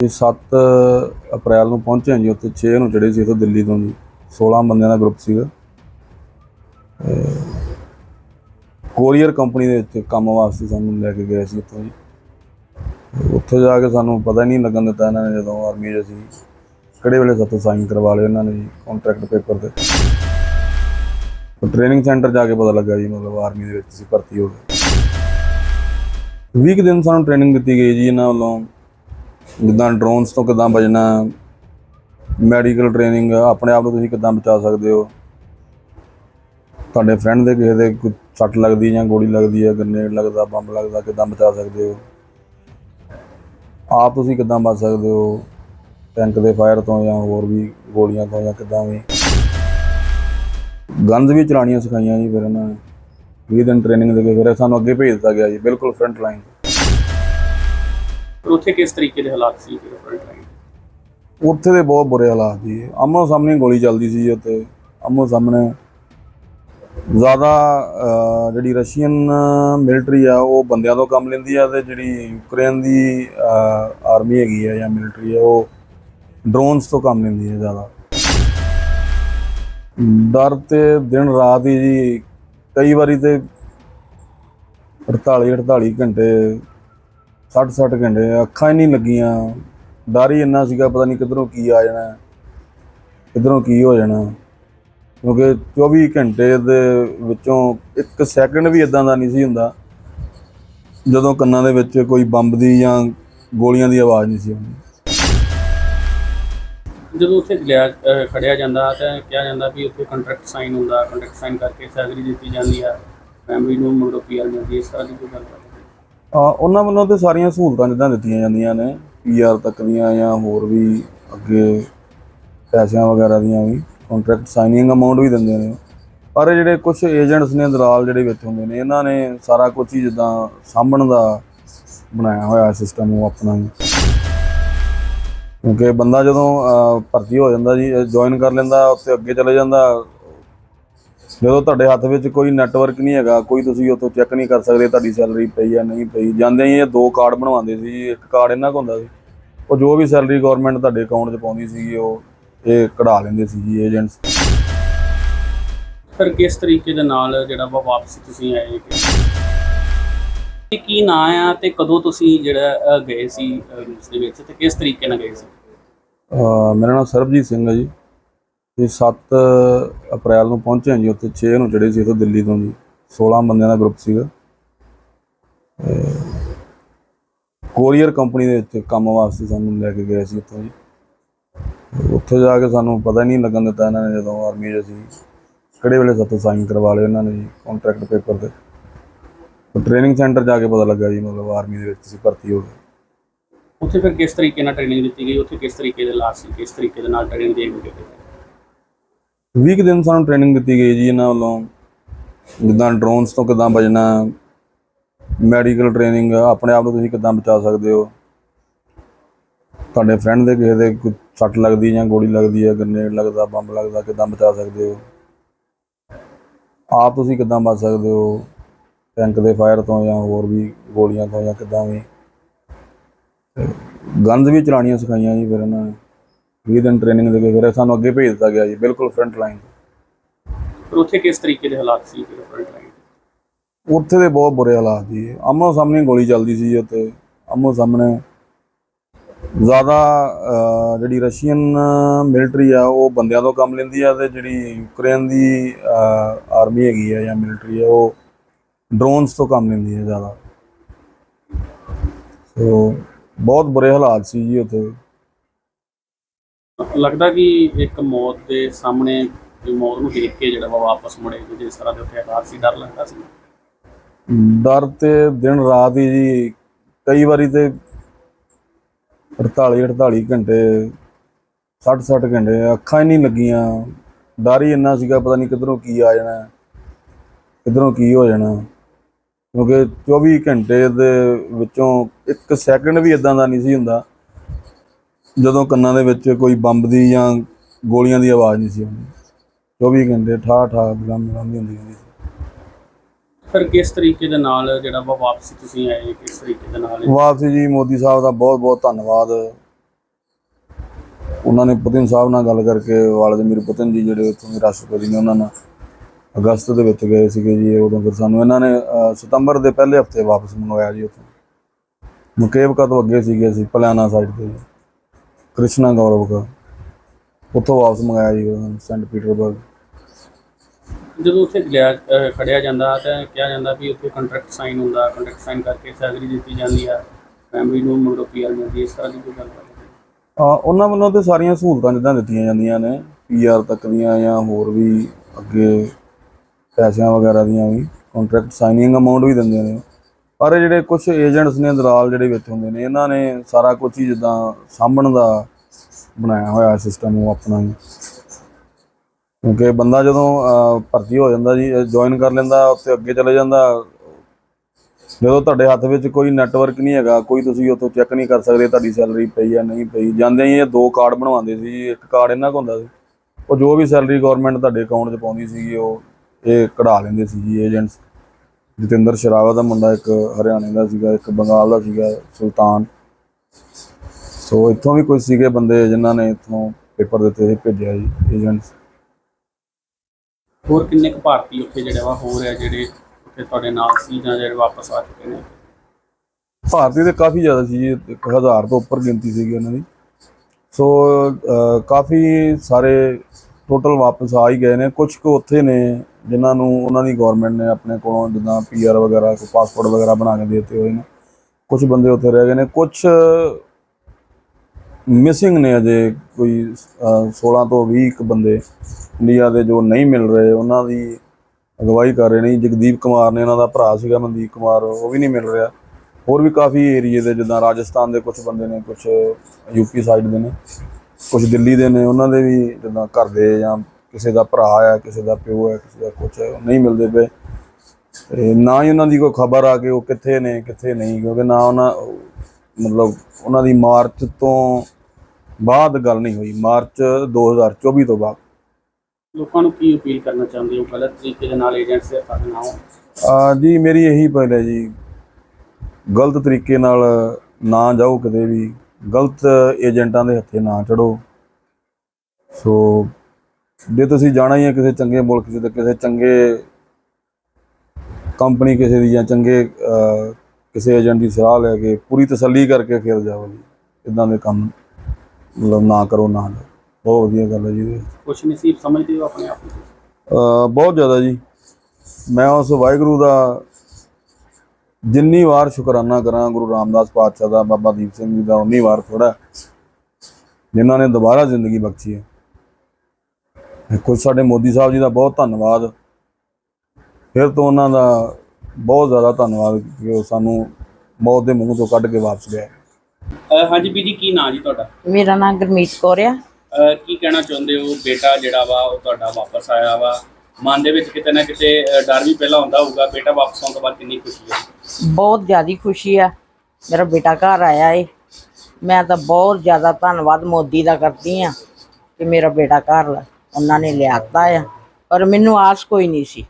ਇਹ 7 ਅਪ੍ਰੈਲ ਨੂੰ ਪਹੁੰਚੇ ਹਾਂ ਜੀ, ਉੱਥੇ 6 ਨੂੰ ਚੜੇ ਸੀ ਇੱਥੋਂ ਦਿੱਲੀ ਤੋਂ ਜੀ 16 ਬੰਦਿਆਂ ਦਾ ਗਰੁੱਪ ਸੀਗਾ। ਕੋਰੀਅਰ ਕੰਪਨੀ ਦੇ ਵਿੱਚ ਕੰਮ ਵਾਸਤੇ ਸਾਨੂੰ ਲੈ ਕੇ ਗਏ ਸੀ ਉੱਥੋਂ ਜੀ। ਉੱਥੇ ਜਾ ਕੇ ਸਾਨੂੰ ਪਤਾ ਹੀ ਨਹੀਂ ਲੱਗਣ ਦਿੱਤਾ ਇਹਨਾਂ ਨੇ ਜਦੋਂ ਆਰਮੀ 'ਚ ਸੀ ਕਿਹੜੇ ਵੇਲੇ ਸਾਤੋਂ ਸਾਈਨ ਕਰਵਾ ਲਏ ਇਹਨਾਂ ਨੇ ਜੀ ਕੰਟਰੈਕਟ ਪੇਪਰ ਤੇ। ਟ੍ਰੇਨਿੰਗ ਸੈਂਟਰ ਜਾ ਕੇ ਪਤਾ ਲੱਗਾ ਜੀ, ਮਤਲਬ ਆਰਮੀ ਦੇ ਵਿੱਚ ਸੀ ਭਰਤੀ ਹੋ ਗਏ। 20 ਕੁ ਦਿਨ ਸਾਨੂੰ ਟ੍ਰੇਨਿੰਗ ਦਿੱਤੀ ਗਈ ਜੀ ਇਹਨਾਂ ਵੱਲੋਂ। ਜਿੱਦਾਂ ਡਰੋਨਸ ਤੋਂ ਕਿੱਦਾਂ ਬਚਣਾ ਮੈਡੀਕਲ ਟ੍ਰੇਨਿੰਗ ਆਪਣੇ ਆਪ ਨੂੰ ਤੁਸੀਂ ਕਿੱਦਾਂ ਬਚਾ ਸਕਦੇ ਹੋ? ਤੁਹਾਡੇ ਫਰੈਂਡ ਦੇ ਕਿਸੇ ਦੇ ਕੋਈ ਸੱਟ ਲੱਗਦੀ ਜਾਂ ਗੋਲੀ ਲੱਗਦੀ ਹੈ ਗ੍ਰਨੇਡ ਲੱਗਦਾ, ਬੰਬ ਲੱਗਦਾ, ਕਿੱਦਾਂ ਬਚਾ ਸਕਦੇ ਹੋ? ਆਪ ਤੁਸੀਂ ਕਿੱਦਾਂ ਬਚ ਸਕਦੇ ਹੋ? ਟੈਂਕ ਦੇ ਫਾਇਰ ਤੋਂ ਜਾਂ ਹੋਰ ਵੀ ਗੋਲੀਆਂ ਤੋਂ ਜਾਂ ਕਿੱਦਾਂ ਵੀ? ਗੰਦ ਵੀ ਚਲਾਉਣੀਆਂ ਸਿਖਾਈਆਂ ਜੀ ਫਿਰ ਇਹਨਾਂ ਨੇ। 20 ਦਿਨ ਟ੍ਰੇਨਿੰਗ ਦੇ ਕੇ ਫਿਰ ਸਾਨੂੰ ਅੱਗੇ ਭੇਜ ਦਿੱਤਾ ਗਿਆ ਜੀ, ਬਿਲਕੁਲ ਫਰੰਟ ਲਾਈਨ ਪਰ ਉੱਥੇ ਕਿਸ ਤਰੀਕੇ ਦੇ ਹਾਲਾਤ ਸੀ ਫਿਰ ਫਰੰਟ ਲਾਈਨ ਉੱਥੇ ਦੇ ਬਹੁਤ ਬੁਰੇ ਹਾਲਾਤ ਜੀ। ਆਮੋ ਸਾਹਮਣੇ ਗੋਲੀ ਚੱਲਦੀ ਸੀ ਉੱਥੇ। ਆਮੋ ਸਾਹਮਣੇ ਜ਼ਿਆਦਾ ਜਿਹੜੀ ਰਸ਼ੀਅਨ ਮਿਲਟਰੀ ਆ, ਉਹ ਬੰਦਿਆਂ ਤੋਂ ਕੰਮ ਲੈਂਦੀ ਆ ਤੇ ਜਿਹੜੀ ਯੂਕਰੇਨ ਦੀ ਆਰਮੀ ਹੈਗੀ ਆ ਜਾਂ ਮਿਲਟਰੀ ਆ, ਉਹ ਡਰੋਨਸ ਤੋਂ ਕੰਮ ਲੈਂਦੀ ਹੈ ਜ਼ਿਆਦਾ। ਡਰ ਤੇ ਦਿਨ ਰਾਤ ਹੀ ਜੀ, ਕਈ ਵਾਰੀ ਤੇ 48 48 ਘੰਟੇ 60 60 ਘੰਟੇ ਅੱਖਾਂ ਹੀ ਨਹੀਂ ਲੱਗੀਆਂ। ਡਰ ਹੀ ਇੰਨਾ ਸੀਗਾ ਪਤਾ ਨਹੀਂ ਕਿੱਧਰੋਂ ਕੀ ਆ ਜਾਣਾ ਕਿੱਧਰੋਂ ਕੀ ਹੋ ਜਾਣਾ। ਕਿਉਂਕਿ 24 ਘੰਟੇ ਦੇ ਵਿੱਚੋਂ ਇੱਕ ਸੈਕਿੰਡ ਵੀ ਇਦਾਂ ਦਾ ਨਹੀਂ ਸੀ ਹੁੰਦਾ। ਜਦੋਂ ਕੰਨਾਂ ਦੇ ਵਿੱਚ ਕੋਈ ਬੰਬ ਦੀ ਜਾਂ ਗੋਲੀਆਂ ਦੀ ਆਵਾਜ਼ ਨਹੀਂ ਸੀ ਆਉਂਦੀ। ਜਦੋਂ ਉੱਥੇ ਲਿਆ ਖੜਿਆ ਜਾਂਦਾ ਤਾਂ ਕਿਹਾ ਜਾਂਦਾ ਵੀ ਉੱਥੇ ਕੰਟਰੈਕਟ ਸਾਈਨ ਹੁੰਦਾ। ਕੰਟਰੈਕਟ ਸਾਈਨ ਕਰਕੇ ਸੈਲਰੀ ਦਿੱਤੀ ਜਾਂਦੀ ਆ। ਫੈਮਿਲੀ ਨੂੰ ਮੁੰਡੋ ਪੀਆਰ ਮਿਲਦੀ ਹੈ, ਇਸ ਤਰ੍ਹਾਂ ਦੀ ਕੋਈ ਗੱਲ ਆ ਉਹਨਾਂ ਵੱਲੋਂ ਤੇ ਸਾਰੀਆਂ ਸਹੂਲਤਾਂ ਜਿੱਦਾਂ ਦਿੱਤੀਆਂ ਜਾਂਦੀਆਂ ਨੇ ਪੀਆਰ ਤੱਕ ਦੀਆਂ ਜਾਂ ਹੋਰ ਵੀ ਅੱਗੇ ਪੈਸਿਆਂ ਵਗੈਰਾ ਦੀਆਂ ਵੀ ਕੰਟਰੈਕਟ ਸਾਈਨਿੰਗ ਅਮਾਉਂਟ ਵੀ ਦਿੰਦੇ ਨੇ। ਪਰ ਇਹ ਜਿਹੜੇ ਕੁਝ ਏਜੰਟਸ ਨੇ ਦਲਾਲ ਜਿਹੜੇ ਵਿੱਚ ਹੁੰਦੇ ਨੇ, ਇਹਨਾਂ ਨੇ ਸਾਰਾ ਕੁਝ ਹੀ ਜਿੱਦਾਂ ਸਾਂਭਣ ਦਾ ਬਣਾਇਆ ਹੋਇਆ ਸਿਸਟਮ ਉਹ ਆਪਣਾ ਹੀ। ਕਿਉਂਕਿ ਬੰਦਾ ਜਦੋਂ ਭਰਤੀ ਹੋ ਜਾਂਦਾ ਜੀ ਜੁਆਇਨ ਕਰ ਲੈਂਦਾ, ਉੱਥੇ ਅੱਗੇ ਚਲੇ ਜਾਂਦਾ ਜਦੋਂ ਤੁਹਾਡੇ ਹੱਥ ਵਿੱਚ ਕੋਈ ਨੈਟਵਰਕ ਨਹੀਂ ਹੈਗਾ ਕੋਈ ਤੁਸੀਂ ਉੱਥੋਂ ਚੈੱਕ ਨਹੀਂ ਕਰ ਸਕਦੇ ਤੁਹਾਡੀ ਸੈਲਰੀ ਪਈ ਆ ਨਹੀਂ ਪਈ। ਜਾਂਦੇ ਹੀ ਇਹ ਦੋ ਕਾਰਡ ਬਣਵਾਉਂਦੇ ਸੀ ਇੱਕ ਕਾਰਡ ਇਹਨਾਂ ਕੋਲ ਹੁੰਦਾ ਸੀ। ਉਹ ਜੋ ਵੀ ਸੈਲਰੀ ਗਵਰਨਮੈਂਟ ਤੁਹਾਡੇ ਅਕਾਊਂਟ 'ਚ ਪਾਉਂਦੀ ਸੀਗੀ ਉਹ ਇਹ ਕਢਾ ਲੈਂਦੇ ਸੀ ਜੀ ਏਜੰਟਸ ਫਿਰ ਕਿਸ ਤਰੀਕੇ ਦੇ ਨਾਲ ਜਿਹੜਾ ਵਾ ਵਾਪਸ ਤੁਸੀਂ ਆਏ ਕਿ ਕੀ ਨਾਂ ਆ ਤੇ ਕਦੋਂ ਤੁਸੀਂ ਜਿਹੜਾ ਗਏ ਸੀ ਅਹ, ਰੂਸ ਦੇ ਵਿੱਚ ਤੇ ਕਿਸ ਤਰੀਕੇ ਨਾਲ ਗਏ ਸੀ? ਅਹ ਮੇਰਾ ਨਾਮ ਸਰਬਜੀਤ ਸਿੰਘ ਹੈ ਜੀ। ਤੇ 7 ਅਪ੍ਰੈਲ ਨੂੰ ਪਹੁੰਚੇ ਹਾਂ ਜੀ, ਉੱਥੇ 6 ਨੂੰ ਚੜੇ ਸੀ ਇੱਥੋਂ ਦਿੱਲੀ ਤੋਂ ਜੀ 16 ਬੰਦਿਆਂ ਦਾ ਗਰੁੱਪ ਸੀਗਾ। ਕੋਰੀਅਰ ਕੰਪਨੀ ਦੇ ਵਿੱਚ ਕੰਮ ਵਾਸਤੇ ਸਾਨੂੰ ਲੈ ਕੇ ਗਏ ਸੀ ਉੱਥੋਂ ਜੀ। ਉੱਥੇ ਜਾ ਕੇ ਸਾਨੂੰ ਪਤਾ ਹੀ ਨਹੀਂ ਲੱਗਣ ਦਿੱਤਾ ਇਹਨਾਂ ਨੇ ਜਦੋਂ ਆਰਮੀ 'ਚ ਸੀ ਕਿਹੜੇ ਵੇਲੇ ਸਾਤੋਂ ਸਾਈਨ ਕਰਵਾ ਲਏ ਇਹਨਾਂ ਨੇ ਜੀ ਕੰਟਰੈਕਟ ਪੇਪਰ ਤੇ। ਟ੍ਰੇਨਿੰਗ ਸੈਂਟਰ ਜਾ ਕੇ ਪਤਾ ਲੱਗਾ ਜੀ, ਮਤਲਬ ਆਰਮੀ ਦੇ ਵਿੱਚ ਸੀ ਭਰਤੀ ਹੋ ਗਏ। ਉੱਥੇ ਫਿਰ ਕਿਸ ਤਰੀਕੇ ਨਾਲ ਟ੍ਰੇਨਿੰਗ ਦਿੱਤੀ ਗਈ? ਉੱਥੇ ਕਿਸ ਤਰੀਕੇ ਦੇ ਲਾਸ਼ ਸੀ? ਕਿਸ ਤਰੀਕੇ ਦੇ ਨਾਲ ਟ੍ਰੇਨਿੰਗ ਦੇ ਗਏ 20 ਕੁ ਦਿਨ ਸਾਨੂੰ ਟ੍ਰੇਨਿੰਗ ਦਿੱਤੀ ਗਈ ਜੀ ਇਹਨਾਂ ਵੱਲੋਂ। ਜਿੱਦਾਂ ਡਰੋਨਸ ਤੋਂ ਕਿੱਦਾਂ ਬਚਣਾ ਮੈਡੀਕਲ ਟ੍ਰੇਨਿੰਗ ਆਪਣੇ ਆਪ ਨੂੰ ਤੁਸੀਂ ਕਿੱਦਾਂ ਬਚਾ ਸਕਦੇ ਹੋ। ਤੁਹਾਡੇ ਫਰੈਂਡ ਦੇ ਕਿਸੇ ਦੇ ਕੋਈ ਸੱਟ ਲੱਗਦੀ ਜਾਂ ਗੋਲੀ ਲੱਗਦੀ ਹੈ ਗ੍ਰਨੇਡ ਲੱਗਦਾ, ਬੰਬ ਲੱਗਦਾ, ਕਿੱਦਾਂ ਬਚਾ ਸਕਦੇ ਹੋ? ਆਪ ਤੁਸੀਂ ਕਿੱਦਾਂ ਬਚ ਸਕਦੇ ਹੋ? ਟੈਂਕ ਦੇ ਫਾਇਰ ਤੋਂ ਜਾਂ ਹੋਰ ਵੀ ਗੋਲੀਆਂ ਤੋਂ ਜਾਂ ਕਿੱਦਾਂ ਵੀ। ਗੰਦ ਵੀ ਚਲਾਉਣੀਆਂ ਸਿਖਾਈਆਂ ਜੀ ਫਿਰ ਇਹਨਾਂ ਨੇ। 20 ਦਿਨ ਟ੍ਰੇਨਿੰਗ ਦੇ ਕੇ ਫਿਰ ਸਾਨੂੰ ਅੱਗੇ ਭੇਜ ਦਿੱਤਾ ਗਿਆ ਜੀ ਬਿਲਕੁਲ ਫਰੰਟ ਲਾਈਨ ਪਰ ਉੱਥੇ ਕਿਸ ਤਰੀਕੇ ਦੇ ਹਾਲਾਤ ਸੀ ਫਿਰ ਫਰੰਟ ਲਾਈਨ ਉੱਥੇ ਦੇ ਬਹੁਤ ਬੁਰੇ ਹਾਲਾਤ ਜੀ। ਆਮੋ ਸਾਹਮਣੇ ਗੋਲੀ ਚੱਲਦੀ ਸੀ ਉੱਥੇ। ਆਮੋ ਸਾਹਮਣੇ ਜ਼ਿਆਦਾ ਜਿਹੜੀ ਰਸ਼ੀਅਨ ਮਿਲਟਰੀ ਆ ਉਹ ਬੰਦਿਆਂ ਤੋਂ ਕੰਮ ਲੈਂਦੀ ਆ ਤੇ ਜਿਹੜੀ ਯੂਕਰੇਨ ਦੀ ਆਰਮੀ ਹੈਗੀ ਆ ਜਾਂ ਮਿਲਟਰੀ ਆ ਉਹ ਡਰੋਨਸ ਤੋਂ ਕੰਮ ਲੈਂਦੀ ਹੈ ਜ਼ਿਆਦਾ। ਸੋ ਬਹੁਤ ਬੁਰੇ ਹਾਲਾਤ ਸੀ ਜੀ ਉੱਥੇ। ਲੱਗਦਾ ਕਿ ਇੱਕ ਮੌਤ ਦੇ ਸਾਹਮਣੇ ਵੀ ਮੌਤ ਨੂੰ ਦੇਖ ਕੇ ਜਿਹੜਾ ਵਾ ਵਾਪਸ ਮੁੜੇ ਜਿਸ ਤਰ੍ਹਾਂ ਦੇ ਉੱਥੇ ਹਾਲਾਤ ਸੀ, ਡਰ ਲੱਗਦਾ ਸੀ? ਡਰ ਤੇ ਦਿਨ ਰਾਤ ਹੀ ਜੀ, ਕਈ ਵਾਰੀ ਤੇ 48 48 ਘੰਟੇ 60 60 ਘੰਟੇ ਅੱਖਾਂ ਹੀ ਨਹੀਂ ਲੱਗੀਆਂ। ਡਰ ਹੀ ਇੰਨਾ ਸੀਗਾ, ਪਤਾ ਨਹੀਂ ਕਿਧਰੋਂ ਕੀ ਆ ਜਾਣਾ, ਕਿੱਧਰੋਂ ਕੀ ਹੋ ਜਾਣਾ। ਕਿਉਂਕਿ 24 ਘੰਟੇ ਦੇ ਵਿੱਚੋਂ ਇੱਕ ਸੈਕਿੰਡ ਵੀ ਇਦਾਂ ਦਾ ਨਹੀਂ ਸੀ ਹੁੰਦਾ। ਜਦੋਂ ਕੰਨਾਂ ਦੇ ਵਿੱਚ ਕੋਈ ਬੰਬ ਦੀ ਜਾਂ ਗੋਲੀਆਂ ਦੀ ਆਵਾਜ਼ ਨਹੀਂ ਸੀ ਆਉਂਦੀ। 24 ਘੰਟੇ ਠਾ ਠਾ ਬਲਮ ਬਲਮ ਹੁੰਦੀ ਹੁੰਦੀ ਸੀ। ਫਿਰ ਕਿਸ ਤਰੀਕੇ ਦੇ ਨਾਲ ਜਿਹੜਾ ਵਾ ਵਾਪਸ ਤੁਸੀਂ ਆਏ ਕਿਸ ਤਰੀਕੇ ਦੇ ਨਾਲ ਵਾਪਸੀ ਜੀ ਮੋਦੀ ਸਾਹਿਬ ਦਾ ਬਹੁਤ ਬਹੁਤ ਧੰਨਵਾਦ। ਉਹਨਾਂ ਨੇ ਪੁਤਿਨ ਸਾਹਿਬ ਨਾਲ ਗੱਲ ਕਰਕੇ ਵਾਲਦਮੀਰ ਪੁਤਿਨ ਜੀ ਜਿਹੜੇ ਉੱਥੋਂ ਦੇ ਰਾਸ਼ਟਰਪਤੀ ਨੇ ਉਹਨਾਂ ਨਾਲ ਅਗਸਤ ਦੇ ਵਿੱਚ ਗਏ ਸੀਗੇ ਜੀ ਉਦੋਂ ਫਿਰ ਸਾਨੂੰ ਇਹਨਾਂ ਨੇ ਸਤੰਬਰ ਦੇ ਪਹਿਲੇ ਹਫ਼ਤੇ ਵਾਪਸ ਮੰਗਵਾਇਆ ਜੀ ਉੱਥੋਂ। ਮੁਕੇਬਕਾ ਤੋਂ ਅੱਗੇ ਸੀਗੇ ਅਸੀਂ ਪਲਾਨਾ ਸਾਈਡ ਤੇ ਜੀ। ਕ੍ਰਿਸ਼ਨਾ ਗੌਰਵ ਦਾ ਉੱਥੋਂ ਵਾਪਸ ਮੰਗਾਇਆ ਜੀ ਉਹਨਾਂ ਨੂੰ ਸੈਂਟ ਪੀਟਰਬਰਗ ਜਦੋਂ ਉੱਥੇ ਲਿਆ ਅਹ ਖੜਿਆ ਜਾਂਦਾ ਤਾਂ ਕਿਹਾ ਜਾਂਦਾ ਵੀ ਉੱਥੇ ਕੰਟਰੈਕਟ ਸਾਈਨ ਹੁੰਦਾ। ਕੰਟਰੈਕਟ ਸਾਈਨ ਕਰਕੇ ਸੈਲਰੀ ਦਿੱਤੀ ਜਾਂਦੀ ਆ। ਫੈਮਿਲੀ ਨੂੰ ਮਗਰੋਂ ਪੀਆਰ ਮਿਲਦੀ ਹੈ, ਇਸ ਤਰ੍ਹਾਂ ਦੀ ਕੋਈ ਗੱਲ ਆ ਉਹਨਾਂ ਵੱਲੋਂ ਤੇ ਸਾਰੀਆਂ ਸਹੂਲਤਾਂ ਜਿੱਦਾਂ ਦਿੱਤੀਆਂ ਜਾਂਦੀਆਂ ਨੇ। ਪੀਆਰ ਤੱਕ ਦੀਆਂ ਜਾਂ ਹੋਰ ਵੀ ਅੱਗੇ ਪੈਸਿਆਂ ਵਗੈਰਾ ਦੀਆਂ ਵੀ। ਕੰਟਰੈਕਟ ਸਾਈਨਿੰਗ ਅਮਾਉਂਟ ਵੀ ਦਿੰਦੇ ਨੇ। ਪਰ ਇਹ ਜਿਹੜੇ ਕੁਝ ਏਜੰਟਸ ਨੇ ਦਲਾਲ ਜਿਹੜੇ ਵਿੱਚ ਹੁੰਦੇ ਨੇ, ਇਹਨਾਂ ਨੇ ਸਾਰਾ ਕੁਝ ਹੀ ਜਿੱਦਾਂ ਸਾਂਭਣ ਦਾ ਬਣਾਇਆ ਹੋਇਆ ਸਿਸਟਮ ਉਹ ਆਪਣਾ ਹੀ। ਕਿਉਂਕਿ ਬੰਦਾ ਜਦੋਂ ਭਰਤੀ ਹੋ ਜਾਂਦਾ ਜੀ ਜੁਆਇਨ ਕਰ ਲੈਂਦਾ, ਉੱਥੇ ਅੱਗੇ ਚਲੇ ਜਾਂਦਾ, ਜਦੋਂ ਤੁਹਾਡੇ ਹੱਥ ਵਿੱਚ ਕੋਈ ਨੈਟਵਰਕ ਨਹੀਂ ਹੈਗਾ, ਕੋਈ ਤੁਸੀਂ ਉੱਥੋਂ ਚੈੱਕ ਨਹੀਂ ਕਰ ਸਕਦੇ ਤੁਹਾਡੀ ਸੈਲਰੀ ਪਈ ਜਾਂ ਨਹੀਂ ਪਈ, ਜਾਂਦੇ ਹੀ ਇਹ ਦੋ ਕਾਰਡ ਬਣਵਾਉਂਦੇ ਸੀ ਜੀ, ਇੱਕ ਕਾਰਡ ਇਹਨਾਂ ਕੋਲ ਹੁੰਦਾ ਸੀ। ਉਹ ਜੋ ਵੀ ਸੈਲਰੀ ਗਵਰਨਮੈਂਟ ਤੁਹਾਡੇ ਅਕਾਊਂਟ 'ਚ ਪਾਉਂਦੀ ਸੀਗੀ, ਉਹ ਇਹ ਕਢਾ ਲੈਂਦੇ ਸੀ ਜੀ ਏਜੰਟਸ ਜਤਿੰਦਰ ਸ਼ਰਾਵਾ ਦਾ ਮੁੰਡਾ ਇੱਕ ਹਰਿਆਣੇ ਦਾ ਸੀਗਾ ਇੱਕ ਬੰਗਾਲ ਦਾ ਸੀਗਾ ਸੁਲਤਾਨ। ਸੋ ਇੱਥੋਂ ਵੀ ਕੁਝ ਸੀਗੇ ਬੰਦੇ ਜਿਨ੍ਹਾਂ ਨੇ ਇੱਥੋਂ ਪੇਪਰ ਦਿੱਤੇ ਸੀ ਭੇਜਿਆ ਜੀ ਏਜੰਟਸ ਹੋਰ ਕਿੰਨੇ ਕੁ ਭਾਰਤੀ ਉੱਥੇ ਜਿਹੜੇ ਵਾ ਹੋ ਰਿਹਾ ਜਿਹੜੇ ਉੱਥੇ ਤੁਹਾਡੇ ਨਾਲ ਸੀ ਜਾਂ ਜਿਹੜੇ ਵਾਪਸ ਆ ਚੁੱਕੇ ਨੇ? ਭਾਰਤੀ ਤੇ ਕਾਫੀ ਜ਼ਿਆਦਾ ਸੀ ਜੀ 1000 ਤੋਂ ਉੱਪਰ ਗਿਣਤੀ ਸੀਗੀ ਉਹਨਾਂ ਦੀ। ਸੋ ਕਾਫੀ ਸਾਰੇ ਟੋਟਲ ਵਾਪਸ ਆ ਹੀ ਗਏ ਨੇ। ਕੁਝ ਕੁ ਉੱਥੇ ਨੇ ਜਿਨ੍ਹਾਂ ਨੂੰ ਉਹਨਾਂ ਦੀ ਗਵਰਨਮੈਂਟ ਨੇ ਆਪਣੇ ਕੋਲੋਂ ਜਿੱਦਾਂ ਪੀਆਰ ਵਗੈਰਾ ਕੋਈ ਪਾਸਪੋਰਟ ਵਗੈਰਾ ਬਣਾ ਕੇ ਦੇ ਦਿੱਤੇ ਹੋਏ ਨੇ। ਕੁਝ ਬੰਦੇ ਉੱਥੇ ਰਹਿ ਗਏ ਨੇ। ਕੁਝ ਮਿਸਿੰਗ ਨੇ ਅਜੇ ਕੋਈ ਅਹ, 16 ਤੋਂ 20 ਕੁ ਬੰਦੇ ਇੰਡੀਆ ਦੇ ਜੋ ਨਹੀਂ ਮਿਲ ਰਹੇ ਉਹਨਾਂ ਦੀ ਅਗਵਾਈ ਕਰ ਰਹੇ ਨੇ। ਜਗਦੀਪ ਕੁਮਾਰ ਨੇ ਇਹਨਾਂ ਦਾ ਭਰਾ ਸੀਗਾ ਮਨਦੀਪ ਕੁਮਾਰ ਉਹ ਵੀ ਨਹੀਂ ਮਿਲ ਰਿਹਾ। ਹੋਰ ਵੀ ਕਾਫੀ ਏਰੀਏ ਦੇ ਜਿੱਦਾਂ ਰਾਜਸਥਾਨ ਦੇ ਕੁਝ ਬੰਦੇ ਨੇ ਕੁਝ ਯੂਪੀ ਸਾਈਡ ਦੇ ਨੇ ਕੁਝ ਦਿੱਲੀ ਦੇ ਨੇ ਉਹਨਾਂ ਦੇ ਵੀ ਜਿੱਦਾਂ ਘਰ ਦੇ ਜਾਂ ਕਿਸੇ ਦਾ ਭਰਾ ਆ ਕਿਸੇ ਦਾ ਪਿਓ ਹੈ ਕਿਸੇ ਦਾ ਕੁਝ ਨਹੀਂ ਮਿਲਦੇ ਪਏ। ਤੇ ਨਾ ਹੀ ਉਹਨਾਂ ਦੀ ਕੋਈ ਖਬਰ ਆ ਕਿ ਉਹ ਕਿੱਥੇ ਨੇ ਕਿੱਥੇ ਨਹੀਂ ਕਿਉਂਕਿ ਨਾ ਉਹਨਾਂ ਮਤਲਬ ਉਹਨਾਂ ਦੀ ਮਾਰਚ ਤੋਂ ਬਾਅਦ ਗੱਲ ਨਹੀਂ ਹੋਈ ਮਾਰਚ 2024 ਤੋਂ ਬਾਅਦ। ਲੋਕਾਂ ਨੂੰ ਕੀ ਅਪੀਲ ਕਰਨਾ ਚਾਹੁੰਦੇ ਹੋ? ਗਲਤ ਤਰੀਕੇ ਦੇ ਨਾਲ ਏਜੰਟਸ ਦੇ ਹੱਥ ਨਾ ਜੀ ਮੇਰੀ ਇਹੀ ਪਹਿਲ ਹੈ ਜੀ ਗਲਤ ਤਰੀਕੇ ਨਾਲ ਨਾ ਜਾਓ ਕਿਤੇ ਵੀ ਗਲਤ ਏਜੰਟਾਂ ਦੇ ਹੱਥੇ ਨਾ ਚੜੋ। ਸੋ ਜੇ ਤੁਸੀਂ ਜਾਣਾ ਹੀ ਹੈ ਕਿਸੇ ਚੰਗੇ ਮੁਲਕ 'ਚ ਤੇ ਕਿਸੇ ਚੰਗੇ ਕੰਪਨੀ ਕਿਸੇ ਦੀ ਜਾਂ ਚੰਗੇ ਕਿਸੇ ਏਜੰਟ ਦੀ ਸਲਾਹ ਲੈ ਕੇ ਪੂਰੀ ਤਸੱਲੀ ਕਰਕੇ ਫਿਰ ਜਾਓ ਜੀ। ਇਦਾਂ ਦੇ ਕੰਮ ਮਤਲਬ ਨਾ ਕਰੋ ਨਾ ਬਹੁਤ ਵਧੀਆ ਗੱਲ ਹੈ ਜੀ ਕੁਛ ਨਸੀਬ ਸਮਝਦੇ ਹੋ ਆਪਣੇ ਆਪ ਨੂੰ? ਬਹੁਤ ਜ਼ਿਆਦਾ ਜੀ। ਮੈਂ ਉਸ ਵਾਹਿਗੁਰੂ ਦਾ ਜਿੰਨੀ ਵਾਰ ਸ਼ੁਕਰਾਨਾ ਕਰਾਂ ਗੁਰੂ ਰਾਮਦਾਸ ਪਾਤਸ਼ਾਹ ਦਾ ਬਾਬਾ ਦੀਪ ਸਿੰਘ ਜੀ ਦਾ ਉਨੀ ਵਾਰ ਥੋੜਾ ਜਿਨ੍ਹਾਂ ਨੇ ਦੁਬਾਰਾ ਜ਼ਿੰਦਗੀ ਬਖਸ਼ੀ ਹੈ। ਕੁਝ ਸਾਡੇ ਮੋਦੀ ਸਾਹਿਬ ਜੀ ਦਾ ਬਹੁਤ ਧੰਨਵਾਦ। ਫਿਰ ਤੋਂ ਉਹਨਾਂ ਦਾ ਬਹੁਤ ਜ਼ਿਆਦਾ ਧੰਨਵਾਦ ਕਿ ਉਹ ਸਾਨੂੰ ਮੌਤ ਦੇ ਮੂੰਹ ਤੋਂ ਕੱਢ ਕੇ ਵਾਪਸ ਗਏ। ਅਹ ਹਾਂਜੀ ਬੀਜੀ ਕੀ ਨਾਂ ਜੀ ਤੁਹਾਡਾ? ਮੇਰਾ ਨਾਮ ਗੁਰਮੀਤ ਕੌਰ ਆ। ਅਹ ਕੀ ਕਹਿਣਾ ਚਾਹੁੰਦੇ ਹੋ? ਬੇਟਾ ਜਿਹੜਾ ਵਾ ਉਹ ਤੁਹਾਡਾ ਵਾਪਸ ਆਇਆ ਵਾ। ਮਨ ਦੇ ਵਿੱਚ ਕਿਤੇ ਨਾ ਕਿਤੇ ਅਹ ਡਰ ਵੀ ਪਹਿਲਾਂ ਹੁੰਦਾ ਹੋਊਗਾ। ਬੇਟਾ ਵਾਪਸ ਆਉਣ ਤੋਂ ਬਾਅਦ ਕਿੰਨੀ ਖੁਸ਼ੀ ਹੈ? ਬਹੁਤ ਜ਼ਿਆਦੀ ਖੁਸ਼ੀ ਆ। ਮੇਰਾ ਬੇਟਾ ਘਰ ਆਇਆ ਏ। ਮੈਂ ਤਾਂ ਬਹੁਤ ਜ਼ਿਆਦਾ ਧੰਨਵਾਦ ਮੋਦੀ ਦਾ ਕਰਦੀ ਆ ਕਿ ਮੇਰਾ ਬੇਟਾ ਘਰ ਲ- ਉਹਨਾਂ ਨੇ ਲਿਆਤਾ ਆ ਪਰ ਮੈਨੂੰ ਆਸ ਕੋਈ ਨਹੀਂ ਸੀ।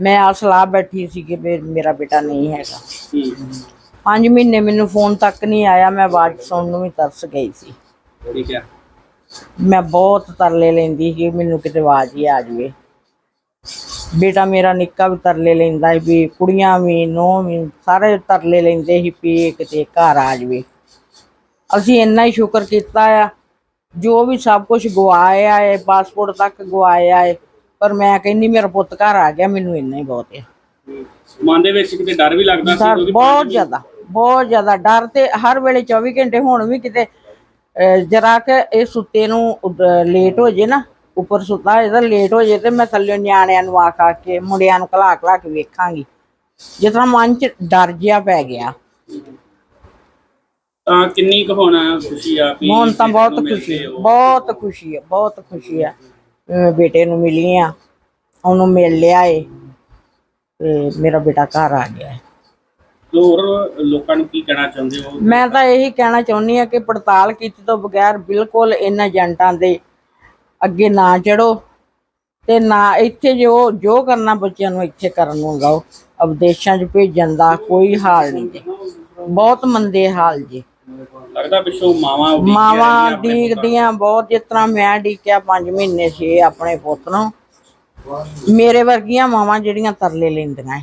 ਮੈਂ ਆਸ ਲਾ ਬੈਠੀ ਸੀ ਕਿ ਮੇਰਾ ਬੇਟਾ ਨਹੀਂ ਹੈਗਾ। ਪੰਜ ਮਹੀਨੇ ਮੈਨੂੰ ਫੋਨ ਤੱਕ ਨਹੀਂ ਆਇਆ ਮੈਂ ਆਵਾਜ਼ ਸੁਣਨ ਨੂੰ ਵੀ ਤਰਸ ਗਈ ਸੀ। ਠੀਕ ਹੈ। ਮੈਂ ਬਹੁਤ ਤਰਲੇ ਲੈਂਦੀ ਸੀ ਕਿ ਮੈਨੂੰ ਕਿਤੇ ਆਵਾਜ਼ ਹੀ ਆ ਜਾਵੇ। ਬੇਟਾ ਮੇਰਾ ਨਿੱਕਾ ਵੀ ਤਰਲੇ ਲੈਂਦਾ ਸੀ ਵੀ ਕੁੜੀਆਂ ਵੀ ਨੂੰਹ ਵੀ ਸਾਰੇ ਤਰਲੇ ਲੈਂਦੇ ਸੀ ਵੀ ਇਹ ਕਿਤੇ ਘਰ ਆ ਜਾਵੇ। ਅਸੀਂ ਇੰਨਾ ਹੀ ਸ਼ੁਕਰ ਕੀਤਾ ਆ ਜੋ ਵੀ ਸਭ ਕੁਝ ਗਵਾਇਆ ਹੈ ਪਾਸਪੋਰਟ ਤੱਕ ਗਵਾਇਆ ਹੈ ਪਰ ਮੈਂ ਕਹਿੰਦੀ ਮੇਰਾ ਪੁੱਤ ਘਰ ਆ ਗਿਆ ਮੈਨੂੰ ਇੰਨਾ ਹੀ ਬਹੁਤ ਹੈ। ਮਨ ਦੇ ਵਿੱਚ ਕਿਤੇ ਡਰ ਵੀ ਲੱਗਦਾ ਸੀ ਬਹੁਤ ਜ਼ਿਆਦਾ ਬਹੁਤ ਜ਼ਿਆਦਾ। ਡਰ ਤੇ ਹਰ ਵੇਲੇ 24 ਘੰਟੇ ਹੁਣ ਵੀ ਕਿਤੇ ਜਰਾ ਕਿ ਇਹ ਸੁੱਤੇ ਨੂੰ ਲੇਟ ਹੋ ਜੇ ਨਾ ਉੱਪਰ ਸੁੱਤਾ ਤਾਂ ਲੇਟ ਹੋ ਜੇ ਤੇ ਮੈਂ ਥੱਲੇ ਨਿਆਣਿਆਂ ਨੂੰ ਆ ਖਾ ਕੇ ਮੁੰਡਿਆਂ ਨੂੰ ਘਲਾ ਘਲਾ ਕੇ ਵੇਖਾਂਗੀ। ਜਿਸ ਤਰ੍ਹਾਂ ਮਨ 'ਚ ਡਰ ਜਿਹਾ ਪੈ ਗਿਆ। ਤਾਂ ਕਿੰਨੀ ਕੁ ਹੁਣ ਖੁਸ਼ੀ ਆ ਵੀ ਹੁਣ ਤਾਂ ਬਹੁਤ ਖੁਸ਼ੀ ਹੋ। ਬਹੁਤ ਖੁਸ਼ੀ ਹੈ ਬਹੁਤ ਖੁਸ਼ੀ ਮੈਂ ਬੇਟੇ ਨੂੰ ਮਿਲੀ ਆ ਉਹਨੂੰ ਮਿਲ ਲਿਆ ਏ ਤੇ ਮੇਰਾ ਬੇਟਾ ਘਰ ਆ ਗਿਆ। ਹੈ ਹੋਰ ਲੋਕਾਂ ਨੂੰ ਕੀ ਕਹਿਣਾ ਚਾਹੁੰਦੇ ਹੋ? ਮੈਂ ਤਾਂ ਇਹੀ ਕਹਿਣਾ ਚਾਹੁੰਦੀ ਆ ਕਿ ਪੜਤਾਲ ਕੀਤੀ ਤੋਂ ਬਗੈਰ ਬਿਲਕੁਲ ਇਹਨਾਂ ਏਜੰਟਾਂ ਦੇ ਅੱਗੇ ਨਾ ਚੜੋ ਤੇ ਨਾ ਇੱਥੇ ਜੋ ਜੋ ਕਰਨਾ ਬੱਚਿਆਂ ਨੂੰ ਇੱਥੇ ਕਰਨ ਨੂੰ ਲਾਓ। ਅਵਦੇਸ਼ਾਂ 'ਚ ਭੇਜਣ ਦਾ ਕੋਈ ਹਾਲ ਨਹੀਂ। ਜੀ ਬਹੁਤ ਮੰਦੇ ਹਾਲ ਜੀ। ਲੱਗਦਾ ਪਿੱਛੋਂ ਮਾਵਾਂ ਮਾਵਾਂ ਡੀਕਦੀਆਂ ਬਹੁਤ ਜਿਸ ਤਰ੍ਹਾਂ ਮੈਂ ਡੀਕਿਆ 5 ਮਹੀਨੇ ਸੀ ਆਪਣੇ ਪੁੱਤ ਨੂੰ। ਮੇਰੇ ਵਰਗੀਆਂ ਮਾਵਾਂ ਜਿਹੜੀਆਂ ਤਰਲੇ ਲੈਂਦੀਆਂ ਏ